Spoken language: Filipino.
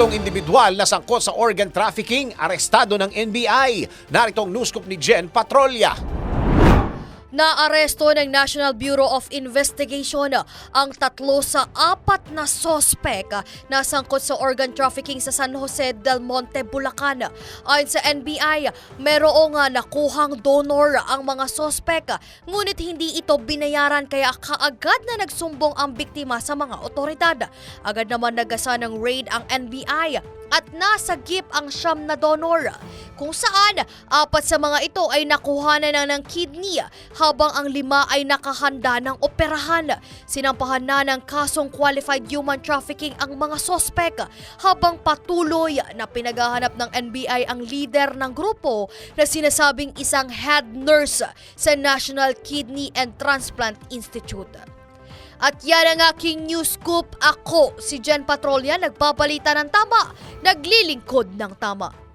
Tatlong individual na sangkot sa organ trafficking, arestado ng NBI. Naritong newscoop ni Jen Patrolya. Naaresto ng National Bureau of Investigation ang tatlo sa apat na sospek na sangkot sa organ trafficking sa San Jose del Monte, Bulacan. Ayon sa NBI, merong nakuhang donor ang mga sospek ngunit hindi ito binayaran kaya kaagad na nagsumbong ang biktima sa mga otoridad. Agad naman nagasa ng raid ang NBI at nasagip ang siyam na donor kung saan apat sa mga ito ay nakuhanan na ng kidney habang ang lima ay nakahanda ng operahan. Sinampahan na ng kasong qualified human trafficking ang mga sospek habang patuloy na pinaghahanap ng NBI ang leader ng grupo na sinasabing isang head nurse sa National Kidney and Transplant Institute. At yan ang aking news scoop. Ako, si Jen Patrolya, nagbabalita ng tama, naglilingkod ng tama.